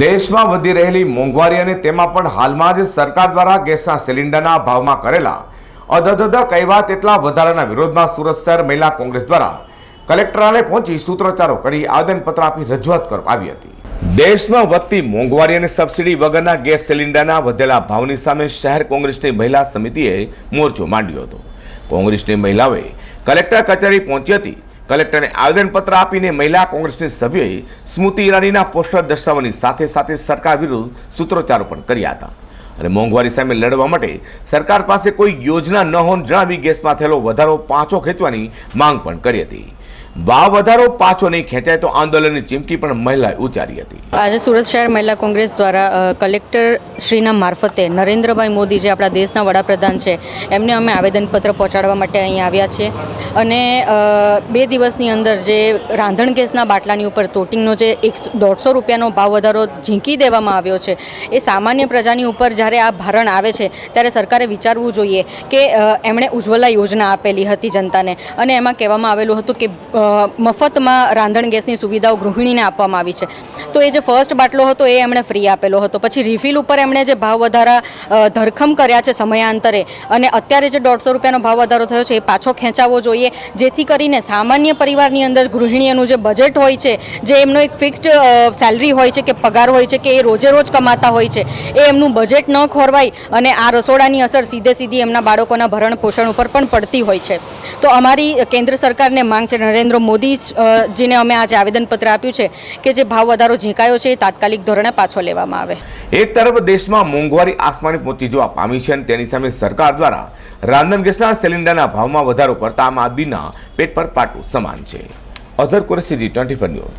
દેશમાં વધી રહેલી મોંઘવારી અને તેમાં પણ હાલમાં જ સરકાર દ્વારા ગેસના સિલિન્ડરના ભાવમાં કરેલા અધધધ કહેવા તેટલા વધારાના વિરોધમાં સુરત શહેર મહિલા કોંગ્રેસ દ્વારા કલેક્ટરાલય પહોંચી સૂત્રોચ્ચારો કરી આવેદનપત્ર આપી રજૂઆત કરવામાં આવી હતી. દેશમાં વધતી મોંઘવારી અને સબસિડી વગરના ગેસ સિલિન્ડરના વધેલા ભાવની સામે શહેર કોંગ્રેસની મહિલા સમિતિએ મોરચો માંડ્યો હતો. કોંગ્રેસની મહિલાઓએ કલેક્ટર કચેરી પહોંચી હતી કલેક્ટરને આવેદનપત્ર આપીને મહિલા કોંગ્રેસની સભ્યોએ સ્મૃતિ ઈરાનીના પોસ્ટર દર્શાવવાની સાથે સાથે સરકાર વિરુદ્ધ સૂત્રોચ્ચારો પણ કર્યા હતા. અને મોંઘવારી સામે લડવા માટે સરકાર પાસે કોઈ યોજના ન હોવાનું જણાવી ગેસમાં થયેલો વધારો પાછો ખેંચવાની માંગ પણ કરી હતી. ભાવ વધારો પાછો નહીં ખેંચાય તો આંદોલનની ચીમકી પણ મહિલાએ ઉચ્ચારી હતી. આજે સુરત શહેર મહિલા કોંગ્રેસ દ્વારા કલેક્ટર શ્રીના મારફતે નરેન્દ્રભાઈ મોદી જે આપણા દેશના વડાપ્રધાન છે, એમને અમે આવેદનપત્ર પહોંચાડવા માટે અહીં આવ્યા છીએ. અને બે દિવસની અંદર જે રાંધણ ગેસના બાટલાની ઉપર તોટિંગનો જે એક દોઢસો રૂપિયાનો ભાવ વધારો ઝીંકી દેવામાં આવ્યો છે, એ સામાન્ય પ્રજાની ઉપર જ્યારે આ ભારણ આવે છે, ત્યારે સરકારે વિચારવું જોઈએ કે એમણે ઉજ્જવલા યોજના આપેલી હતી જનતાને. અને એમાં કહેવામાં આવેલું હતું કે મફતમાં રાંધણ ગેસની સુવિધાઓ ગૃહિણીને આપવામાં આવી છે. તો એ જે ફર્સ્ટ બાટલો હતો એ એમણે ફ્રી આપેલો હતો. પછી રિફિલ ઉપર એમણે જે ભાવ વધારા ધરખમ કર્યા છે સમયાંતરે અને અત્યારે જે દોઢસો રૂપિયાનો ભાવ વધારો થયો છે એ પાછો ખેંચાવવો જોઈએ. જેથી કરીને સામાન્ય પરિવારની અંદર ગૃહિણીઓનું જે બજેટ હોય છે, જે એમનો એક ફિક્સ્ડ સેલરી હોય છે કે પગાર હોય છે કે એ રોજે રોજ કમાતા હોય છે, એ એમનું બજેટ ન ખોરવાય અને આ રસોડાની અસર સીધે સીધી એમના બાળકોના ભરણ પોષણ ઉપર પણ પડતી હોય છે. તો અમારી કેન્દ્ર સરકારને માંગ છે, નરેન્દ્ર મોદી જેને અમે આજે આવેદનપત્ર આપ્યું છે કે જે ભાવ વધારો ઝીંકાયો છે એ તાત્કાલિક ધોરણે પાછો લેવામાં આવે. એક તરફ દેશમાં મોંઘવારી આસમાને પહોંચી જવા પામી છે અને તેની સામે સરકાર દ્વારા રાંધણ ગેસના સિલિન્ડરના ભાવમાં વધારો કરતા આમ આદમીના પેટ પર પાટું સમાન છે. Azhar Qureshi twenty news.